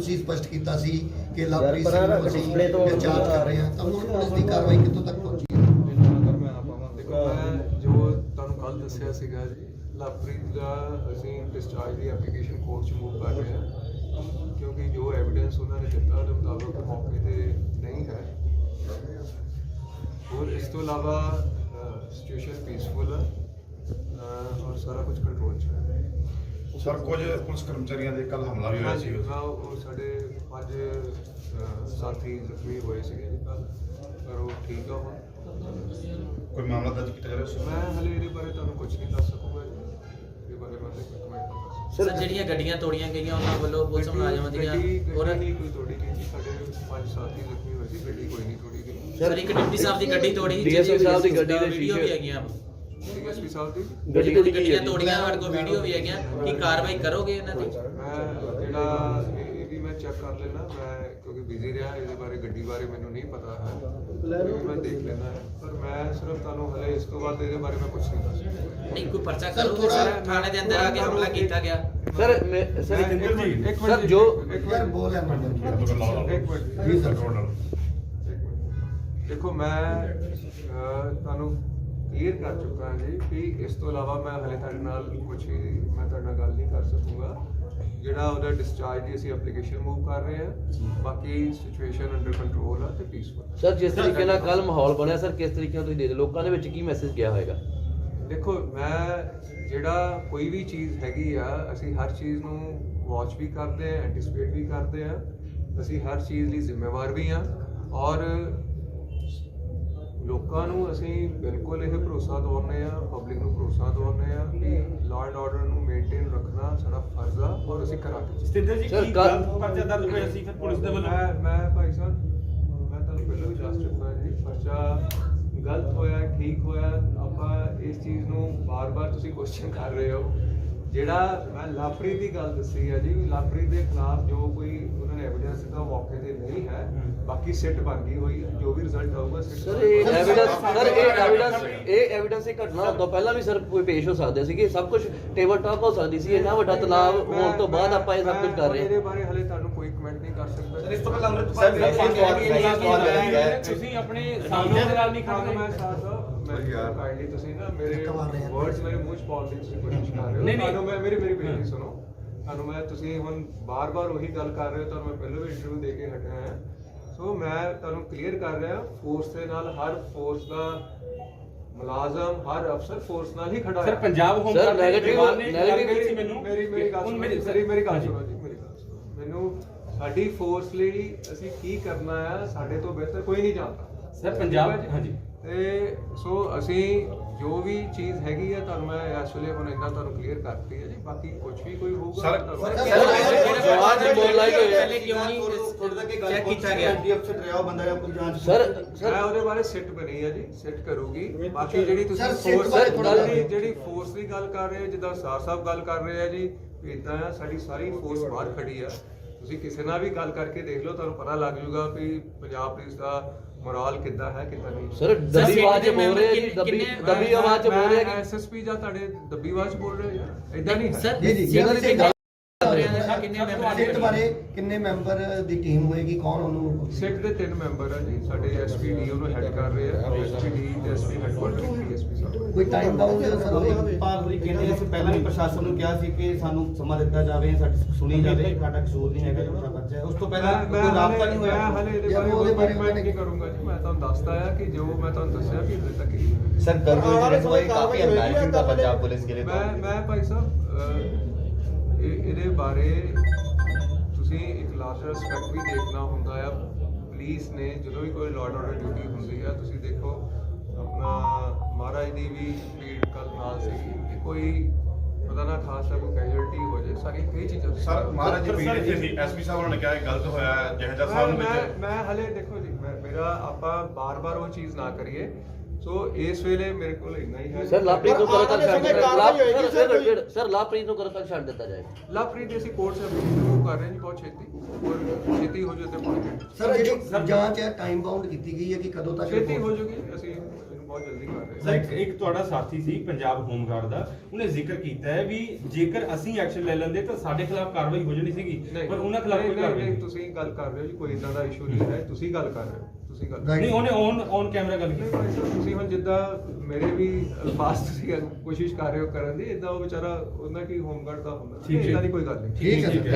ਤੁਸੀਂ ਸਪਸ਼ਟ ਕੀਤਾ ਸੀ ਕਿ ਲਵਪ੍ਰੀਤ ਪਰ ਸਿੰਘ ਨੂੰ ਅਸੀਂ ਜਾਂਚ ਕਰ ਰਹੇ ਹਾਂ ਤਾਂ ਹੁਣ ਪੁਲਿਸ ਦੀ ਕਾਰਵਾਈ ਕਿੱਥੋਂ ਤੱਕ ਪਹੁੰਚੀ? ਹੈ ਦੇਖੋ ਮੈਂ ਜੋ ਤੁਹਾਨੂੰ ਕੱਲ ਦੱਸਿਆ ਸੀਗਾ ਜੀ ਲਵਪ੍ਰੀਤ ਦਾ ਅਸੀਂ ਡਿਸਚਾਰਜ ਦੀ ਐਪਲੀਕੇਸ਼ਨ ਕੋਰਟ 'ਚ ਮੂਵ ਕਰ ਰਹੇ ਹਾਂ। ਕਿਉਂਕਿ ਜੋ ਐਵੀਡੈਂਸ ਉਹਨਾਂ ਨੇ ਦਿੱਤਾ ਉਹਦੇ ਮੁਤਾਬਕ ਮੌਕੇ ਤੇ ਨਹੀਂ ਹੈ। ਔਰ ਇਸ ਤੋਂ ਇਲਾਵਾ ਸਿਚੁਏਸ਼ਨ ਪੀਸਫੁਲ ਹੈ ਅਹ, ਔਰ ਸਾਰਾ ਕੁਝ ਕੰਟਰੋਲ 'ਚ ਹੈ। ਸਰ ਕੁਝ ਪੁਲਿਸ ਕਰਮਚਾਰੀਆਂ ਦੇ ਕੱਲ ਹਮਲਾ ਵੀ ਹੋਇਆ ਸੀ। ਹਾਂ, ਉਹ ਸਾਡੇ ਪੰਜ ਅਹ, ਸਾਥੀ ਜ਼ਖਮੀ ਹੋਏ ਸੀਗੇ ਜੀ ਕੱਲ ਪਰ ਉਹ ਠੀਕ ਆ ਹੁਣ। ਕੋਈ ਮਾਮਲਾ ਦਰਜ ਕੀਤਾ ਜਾ ਰਿਹਾ ਸੀ? ਮੈਂ ਹਲੇ ਇਹਦੇ ਬਾਰੇ ਤੁਹਾਨੂੰ ਕੁਝ ਨਹੀਂ ਦੱਸ ਸਕੂੰਗਾ ਜੀ। ਇਹਦੇ ਬਾਰੇ ਮੈਂ ਕੋਈ ਕਮੈਂਟ ਨਹੀਂ ਕਰ ਸਕਦਾ ਸਰ ਜਿਹੜੀਆਂ ਗੱਡੀਆਂ ਤੋੜੀਆਂ ਗਈਆਂ ਉਹਨਾਂ ਵੱਲੋਂ ਪੁਲਿਸ ਮੁਲਾਜ਼ਮਾਂ ਦੀਆਂ ਔਰ ਗੱਡੀ ਨਹੀਂ ਕੋਈ ਤੋੜੀ ਗਈ ਜੀ ਸਾਡੇ ਪੰਜ ਸਾਥੀ ਜ਼ਖਮੀ ਹੋਏ ਸੀ ਗੱਡੀ ਕੋਈ ਨਹੀਂ ਤੋੜੀ ਗਈ। ਸਰ ਇੱਕ ਡਿਪਟੀ ਸਾਹਿਬ ਦੀ ਗੱਡੀ ਤੋੜੀ DSP ਸਾਹਿਬ ਦੀ ਗੱਡੀ ਦੇ ਵੀਡੀਓ ਵੀ ਸ਼ੀਸ਼ੇ- ਹੈਗੀਆਂ ਡੀਐਸਪੀ ਸਾਹਿਬ ਦੀ। ਗੱਡੀ ਤੋੜੀ ਗਈ ਹੈ ਜੀ। ਤੋੜੀਆਂ ਸਾਡੇ ਕੋਲ ਵੀਡੀਓ ਵੀ ਹੈਗੀਆਂ ਕੀ ਕਾਰਵਾਈ ਕਰੋਗੇ ਇਹਨਾਂ ਦੀ? ਮੈਂ ਜਿਹੜਾ ਇਹ ਵੀ ਮੈਂ ਚੈੱਕ ਕਰ ਲੈਣਾ ਮੈਂ ਕਿਉਂਕਿ ਬਿਜ਼ੀ ਰਿਹਾ ਇਹਦੇ ਬਾਰੇ ਗੱਡੀ ਬਾਰੇ ਮੈਨੂੰ ਨਹੀਂ ਪਤਾ ਹੈ। ਮੈਂ ਦੇਖ ਲੈਣਾ ਹੈ ਪਰ ਮੈਂ ਸਿਰਫ ਤੁਹਾਨੂੰ ਹਲੇ ਇਸ ਤੋਂ ਬਾਅਦ ਇਹਦੇ ਬਾਰੇ ਮੈਂ ਕੁਝ ਨਹੀਂ ਦੱਸ ਸਕਦਾ ਨਹੀਂ ਕੋਈ ਪਰਚਾ ਕਰੋਗੇ ਸਰ? ਥਾਣੇ ਦੇ ਅੰਦਰ ਆ ਕੇ ਹਮਲਾ ਕੀਤਾ ਗਿਆ। ਸਰ ਸਰ ਮਿੰਟ, ਇੱਕ ਸਰ ਜੋ ਜੀ, ਇੱਕ ਮਿੰਟ। ਬੋਲ ਹੈ ਮੈਡਮ ਇੱਕ ਮਿੰਟ ਜੀ ਸਰ। ਦੇਖੋ ਮੈਂ ਤੁਹਾਨੂੰ ਕਲੀਅਰ ਕਰ ਚੁੱਕਾ ਹਾਂ ਜੀ ਕਿ ਇਸ ਤੋਂ ਇਲਾਵਾ ਮੈਂ ਹਲੇ ਤੁਹਾਡੇ ਨਾਲ ਕੁਝ ਮੈਂ ਤੁਹਾਡੇ ਨਾਲ ਗੱਲ ਨਹੀਂ ਕਰ ਸਕੂੰਗਾ। ਜਿਹੜਾ ਉਹਦਾ ਡਿਸਚਾਰਜ ਦੀ ਅਸੀਂ ਐਪਲੀਕੇਸ਼ਨ ਮੂਵ ਕਰ ਰਹੇ ਹਾਂ। ਬਾਕੀ ਸਿਚੁਏਸ਼ਨ ਅੰਡਰ ਕੰਟਰੋਲ ਆ ਤੇ ਪੀਸਫੁਲ ਸਰ ਜਿਸ ਤਰੀਕੇ ਨਾਲ ਕੱਲ ਮਾਹੌਲ ਬਣਿਆ ਸਰ ਕਿਸ ਤਰੀਕੇ ਨਾਲ ਤੁਸੀਂ ਦੇ ਲੋਕਾਂ ਦੇ ਵਿੱਚ ਕੀ ਮੈਸੇਜ ਗਿਆ ਹੋਏਗਾ? ਦੇਖੋ ਮੈਂ ਜਿਹੜਾ ਕੋਈ ਵੀ ਚੀਜ਼ ਹੈਗੀ ਆ ਅਸੀਂ ਹਰ ਚੀਜ਼ ਨੂੰ ਵਾਚ ਵੀ ਕਰਦੇ ਆ ਐਂਟੀਸਪੇਟ ਵੀ ਕਰਦੇ ਆ ਅਸੀਂ ਹਰ ਚੀਜ਼ ਲਈ ਜ਼ਿੰਮੇਵਾਰ ਵੀ ਆ ਔਰ ਲੋਕਾਂ ਨੂੰ ਅਸੀਂ ਬਿਲਕੁਲ ਇਹ ਭਰੋਸਾ ਦਿਵਾਉਂਦੇ ਆ ਪਬਲਿਕ ਨੂੰ ਭਰੋਸਾ ਦਿਵਾਉਂਦੇ ਆ ਕਿ ਲਾਅ ਐਂਡ ਆਰਡਰ ਨੂੰ ਮੇਨਟੇਨ ਰੱਖਣਾ ਸਾਡਾ ਫਰਜ਼ ਆ ਔਰ ਅਸੀਂ ਕਰਾਂਗੇ ਸਤਿੰਦਰ ਜੀ ਸਰ, ਕੀ ਕੱਲ੍ਹ- ਗਲਤ ਪਰਚਾ ਦਰਜ ਹੋਇਆ ਸੀ ਫਿਰ ਪੁਲਿਸ ਦੇ ਵੱਲੋਂ? ਮੈਂ ਮੈਂ ਭਾਈ ਸਾਹਿਬ ਮੈਂ ਤੁਹਾਨੂੰ ਪਹਿਲਾਂ ਵੀ ਦੱਸ ਚੁੱਕਾ ਜੀ ਪਰਚਾ ਗਲਤ ਹੋਇਆ ਠੀਕ ਹੋਇਆ। ਆਪਾਂ ਇਸ ਚੀਜ਼ ਨੂੰ ਬਾਰ-ਬਾਰ ਤੁਸੀਂ ਕੁਐਸਚਨ ਕਰ ਰਹੇ ਹੋ। ਜਿਹੜਾ ਮੈਂ ਲਾਪਰੀ ਦੀ ਗੱਲ ਦੱਸੀ ਹੈ ਜੀ ਲਾਪਰੀ ਦੇ ਖਿਲਾਫ ਜੋ ਕੋਈ ਉਹਨਾਂ ਨੇ ਐਵੀਡੈਂਸ ਦਿੱਤਾ ਮੌਕੇ ਤੇ ਨਹੀਂ ਹੈ। ਬਾਕੀ ਸਿੱਟ ਬਣ ਗਈ ਹੋਈ ਹੈ ਜੋ ਵੀ ਰਿਜ਼ਲਟ ਆਊਗਾ ਸਿੱਟ ਸਰ ਇਹ ਐਵੀਡੈਂਸ ਸਰ ਇਹ ਐਵੀਡੈਂਸ ਇਹ ਐਵੀਡੈਂਸ ਇਹ ਘਟਨਾ ਤੋਂ ਪਹਿਲਾਂ ਵੀ ਸਰ ਕੋਈ ਪੇਸ਼ ਹੋ ਸਕਦੇ ਸੀਗੇ ਸਭ ਕੁਝ ਟੇਬਲ ਟਾਕ ਹੋ ਸਕਦੀ ਸੀ ਇੰਨਾ ਵੱਡਾ ਤਣਾਅ ਹੋਣ ਤੋਂ ਬਾਅਦ ਆਪਾਂ ਇਹ ਸਭ ਕੁਝ ਕਰ ਰਹੇ ਇਹਦੇ ਹਾਂ ਬਾਰੇ ਹਲੇ ਤੁਹਾਨੂੰ ਕੋਈ ਕਮੈਂਟ ਨਹੀਂ ਕਰ ਸਕਦਾ। ਸਰ ਇਸ ਤੋਂ ਪਹਿਲਾਂ ਅੰਮ੍ਰਿਤਪਾਲ ਸਰ, ਸਾਹਿਬ ਸਵਾਲ- ਨੇ ਕਿਹਾ ਸਵਾਲ ਕਿ ਹੈ। ਤੁਸੀਂ ਆਪਣੇ ਸਾਹਮਣੇ ਦੇ ਨਾਲ ਨਹੀਂ ਖੜਦੇ ਮੈਂ ਸਾਥ ਮੈਂ ਕਾਈਂਡਲੀ ਤੁਸੀਂ ਨਾ ਮੇਰੇ ਵਰਡਸ ਮੇਰੇ ਮੂੰਹ ਚ ਪਾਉਣ ਦੀ ਤੁਸੀਂ ਕੋਸ਼ਿਸ਼ ਕਰ ਰਹੇ ਹੋ। ਨਹੀਂ, ਨਹੀਂ। ਤੁਹਾਨੂੰ ਮੈਂ ਮੇਰੀ ਮੇਰੀ ਬੇਨਤੀ ਸੁਣੋ। ਤੁਹਾਨੂੰ ਮੈਂ ਤੁਸੀਂ ਹੁਣ ਬਾਰ-ਬਾਰ ਉਹੀ ਗੱਲ ਕਰ ਰਹੇ ਹੋ ਤੁਹਾਨੂੰ ਮੈਂ ਪਹਿਲਾਂ ਵੀ ਇੰਟਰਵਿਊ ਦੇ ਕੇ ਹਟਿਆ ਹਾਂ। ਸੋ ਮੈਂ ਤੁਹਾਨੂੰ ਕਲੀਅਰ ਕਰ ਰਿਹਾ ਫੋਰਸ ਦੇ ਨਾਲ ਹਰ ਫੋਰਸ ਦਾ ਮੁਲਾਜ਼ਮ ਹਰ ਅਫਸਰ ਫੋਰਸ ਨਾਲ ਹੀ ਖੜਾ ਸਰ ਹੈ ਪੰਜਾਬ ਹੋਮ Sir, ਗਾਰਡ ਦੇ negative- ਜਵਾਨ ਨੇ ਗੱਲ negative ਕੀਤੀ ਸੀ ਮੈਨੂੰ। ਮੇਰੀ ਮੇਰੀ ਗੱਲ ਮੇਰੀ- ਮੇਰੀ ਮੇਰੀ ਗੱਲ। ਸੁਣੋ ਜੀ ਮੇਰੀ ਗੱਲ ਸੁਣੋ। ਮੈਨੂੰ ਸਾਡੀ ਫੋਰਸ ਲਈ ਅਸੀਂ ਕੀ ਕਰਨਾ ਆ ਸਾਡੇ ਤੋਂ ਬਿਹਤਰ ਕੋਈ ਨਹੀਂ ਜਾਣਦਾ। ਸਰ, ਪੰਜਾਬ- ਠੀਕ ਹੈ ਜੀ? ਹਾਂਜੀ। ਤੇ ਸੋ ਅਸੀਂ ਜੋ ਵੀ ਚੀਜ਼ ਹੈਗੀ ਆ ਤੁਹਾਨੂੰ ਮੈਂ ਇਸ ਵੇਲੇ ਹੁਣ ਇੰਨਾ ਤੁਹਾਨੂੰ ਕਲੀਅਰ ਕਰਤੀ ਹੈ ਜੀ ਬਾਕੀ ਕੁਝ ਵੀ ਕੋਈ ਹੋਊਗਾ ਸਰ, ਤੁਹਾਨੂੰ- ਸਰ, ਜਵਾਨ ਦੀ ਬੋਲ ਲਾਈ ਹੋਈ ਹੈ। ਪਹਿਲੇ ਕਿਉਂ ਨਹੀਂ ਚੈੱਕ ਕੀਤਾ ਗਿਆ ਅਫਸਰ ਰਿਹਾ ਉਹ ਬੰਦਾ ਜਾਂ ਕੋਈ ਜਾਂਚ ਸਰ ਮੈਂ ਸਰ ਉਹਦੇ ਬਾਰੇ ਸਿੱਟ ਬਣੀ ਹੈ ਜੀ ਸਿੱਟ ਕਰੂਗੀ ਬਾਕੀ ਜਿਹੜੀ ਤੁਸੀਂ ਫੋਰਸ ਜਿਹੜੀ ਫੋਰਸ ਦੀ ਗੱਲ ਕਰ ਰਹੇ ਹੋ ਜਿੱਦਾਂ ਸਾਰ ਸਾਹਿਬ ਗੱਲ ਕਰ ਰਹੇ ਆ ਜੀ ਇਦਾਂ ਆ ਸਾਡੀ ਸਾਰੀ ਫੋਰਸ ਬਾਹਰ ਖੜੀ ਆ ਤੁਸੀਂ ਕਿਸੇ ਨਾਲ ਵੀ ਗੱਲ ਕਰਕੇ ਦੇਖ ਲਓ ਤੁਹਾਨੂੰ ਪਤਾ ਲੱਗ ਜਾਊਗਾ ਵੀ ਪੰਜਾਬ ਪੁਲਿਸ ਦਾ ਮੋਰਲ ਕਿੱਦਾਂ ਹੈ ਕਿੱਦਾਂ ਨਹੀਂ। ਸਰ ਦੱਬੀ ਆਵਾਜ਼ ਚ ਬੋਲ ਰਹੇ ਜੀ ਦੱਬੀ ਦੱਬੀ ਆਵਾਜ਼ ਚ ਬੋਲ ਰਹੇ ਕਿ ਐਸਐਸਪੀ ਜਾਂ ਤੁਹਾਡੇ ਦੱਬੀ ਆਵਾਜ਼ 'ਚ ਬੋਲ ਰਹੇ ਇਦਾਂ ਨਹੀਂ ਸਰ ਜੀ, ਜੀ, ਜੀ, ਜੀ, ਕਰ ਸਿੱਟ ਬਾਰੇ ਕਿੰਨੇ ਮੈਂਬਰ ਦੀ ਟੀਮ ਹੋਏਗੀ? ਕੌਣ ਉਹਨੂੰ ਸਿੱਖ ਦੇ ਤਿੰਨ ਮੈਂਬਰ ਆ ਜੀ। ਸਾਡੇ ਐਸਪੀਡੀ ਉਹਨੂੰ ਹੈਡ ਕਰ ਰਹੇ ਆ। ਐਸਪੀਡੀ ਤੇ ਐਸਪੀ ਹੈਡਕੁਆਟਰ ਡੀਐਸਪੀ ਸਾਹਿਬ ਕੋਈ ਟਾਈਮ ਬਾਉਂਡ ਸਰ ਭਾਰਤੀ ਕਹਿੰਦੇ ਅਸੀਂ ਪਹਿਲਾਂ ਵੀ ਪ੍ਰਸ਼ਾਸਨ ਨੂੰ ਕਿਹਾ ਸੀ ਕਿ ਸਾਨੂੰ ਸਮਾਂ ਦਿੱਤਾ ਜਾਵੇ ਸਾਡੀ ਸੁਣੀ ਜਾਵੇ। ਸਾਡਾ ਕਸੂਰ ਨਹੀਂ ਹੈਗਾ ਜੋ ਬੱਚਾ ਹੈ। ਉਸ ਤੋਂ ਪਹਿਲਾਂ ਮੈਂ ਕੋਈ ਰਾਬਤਾ ਨਹੀਂ ਹੋਇਆ? ਮੈਂ ਹਲੇ ਇਹਦੇ ਬਾਰੇ ਬਾਰੇ ਨਹੀਂ ਕਰੂੰਗਾ ਜੀ? ਮੈਂ ਤੁਹਾਨੂੰ ਦੱਸਦਾ ਆ ਕਿ ਜੋ ਮੈਂ ਤੁਹਾਨੂੰ ਦੱਸਿਆ ਕਿ ਹਲੇ ਤੱਕ ਹੀ ਸਰ ਗਰਭ ਹੋਏ ਕਾਫੀ ਐਮਬੈਰਸਿੰਗ ਦਾ ਪੰਜਾਬ ਪੁਲਿਸ ਕੇ ਮੈਂ ਮੈਂ ਭਾਈ ਸਾਹਿਬ ਇਹ ਇਹਦੇ ਬਾਰੇ ਤੁਸੀਂ ਇੱਕ ਲਾਰਜਰ ਐਸਪੈਕਟ ਵੀ ਦੇਖਣਾ ਹੁੰਦਾ ਆ। ਪੁਲਿਸ ਨੇ ਜਦੋਂ ਵੀ ਕੋਈ ਲਾਰਡ ਆਰਡਰ ਡਿਊਟੀ ਹੁੰਦੀ ਆ ਤੁਸੀਂ ਦੇਖੋ ਆਪਣਾ ਮਹਾਰਾਜ ਦੀ ਵੀ ਭੀੜ ਕੱਲ ਨਾਲ ਸੀਗੀ। ਕਿ ਕੋਈ ਪਤਾ ਨਾ ਖਾਸ ਕੋਈ ਕੈਜੁਅਲਟੀ ਹੋ ਜਾਏ ਸਾਰੀ ਕਈ ਚੀਜ਼ਾਂ ਸਰ। ਮਹਾਰਾਜ ਜੀ ਪੀੜੀ ਸੀ ਐਸਪੀ ਸਾਹਿਬ ਨੇ ਕਿਹਾ ਇਹ ਗਲਤ ਹੋਇਆ ਹੈ, ਜਹੇਦਾਰ ਸਾਹਿਬ ਨੂੰ ਮੈਂ ਵਿੱਚ। ਮੈਂ ਹਲੇ ਦੇਖੋ ਜੀ ਮੈਂ ਮੇਰਾ ਆਪਾਂ ਬਾਰ-ਬਾਰ ਉਹ ਚੀਜ਼ ਨਾ ਕਰੀਏ। ਸੋ ਇਸ ਵੇਲੇ ਮੇਰੇ ਕੋਲ ਇੰਨਾ ਹੀ ਹੈ। ਸਰ ਲਾਪਰੀਤ ਨੂੰ ਕਦੋਂ ਤੱਕ ਛੱਡ ਦਿੱਤਾ। ਹੋਏਗੀ, sir sir, sir sir Lovepreet ਨੂੰ ਕਦੋਂ ਤੱਕ ਛੱਡ ਦਿੱਤਾ ਜਾਏਗਾ। ਲਵਪ੍ਰੀਤ ਦੀ ਅਸੀਂ ਕੋਰਟ ਸੇ ਮੂਵ ਕਰ ਰਹੇ ਹਾਂ ਜੀ ਬਹੁਤ ਛੇਤੀ। ਔਰ ਛੇਤੀ ਹੋ ਜਾਏ ਤੇ ਪਹੁੰਚ ਜਾਏ ਸਰ ਜਿਹੜੀ ਜਾਂਚ ਹੈ ਟਾਈਮ ਬਾਉਂਡ ਕੀਤੀ ਗਈ ਹੈ ਕਿ ਕਦੋਂ ਤੱਕ ਛੇਤੀ ਹੋ ਜਾਊਗੀ ਅਸੀਂ ਇਹਨੂੰ ਬਹੁਤ ਜਲਦੀ ਕਰ ਰਹੇ ਸਰ ਇੱਕ ਇੱਕ ਤੁਹਾਡਾ ਸਾਥੀ ਸੀ ਪੰਜਾਬ ਹੋਮਗਾਰਡ ਦਾ। ਉਹਨੇ ਜ਼ਿਕਰ ਕੀਤਾ ਹੈ ਵੀ ਜੇਕਰ ਅਸੀਂ ਐਕਸ਼ਨ ਲੈ ਲੈਂਦੇ ਤਾਂ ਸਾਡੇ ਖਿਲਾਫ ਕਾਰਵਾਈ ਹੋ ਜਾਣੀ ਸੀਗੀ ਪਰ ਉਹਨਾਂ ਖਿਲਾਫ ਕੋਈ ਕਾਰਵਾਈ ਨਹੀਂ ਨਹੀਂ। ਤੁਸੀਂ ਗੱਲ ਕਰ ਰਹੇ ਹੋ ਜੀ ਕੋਈ ਇਦਾਂ ਦਾ ਇਸ਼ੂ ਨਹੀਂ ਹੈ ਤੁਸੀਂ ਗੱਲ ਕਰ ਰਹੇ ਹੋ। ਤੁਸੀਂ ਗੱਲ Right. ਨਹੀਂ ਉਹਨੇ ਔਨ ਔਨ ਕੈਮਰਾ ਗੱਲ ਨਹੀਂ ਕੀਤੀ ਭਾਈ ਸਾਹਿਬ, ਤੁਸੀਂ ਹੁਣ ਜਿੱਦਾਂ ਮੇਰੇ ਵੀ ਅਲਫਾਜ਼ ਤੁਸੀਂ ਕੋਸ਼ਿਸ਼ ਕਰ ਰਹੇ ਹੋ ਕਰਨ ਦੀ ਇਦਾਂ ਉਹ ਵਿਚਾਰਾ ਉਹਨਾਂ ਕੀ ਹੋਮਗਾਰਡ ਦਾ ਹੁੰਦਾ ਠੀਕ ਹੈ। ਇਦਾਂ ਦੀ ਕੋਈ ਗੱਲ ਨਹੀਂ ਠੀਕ ਹੈ ਸਰ.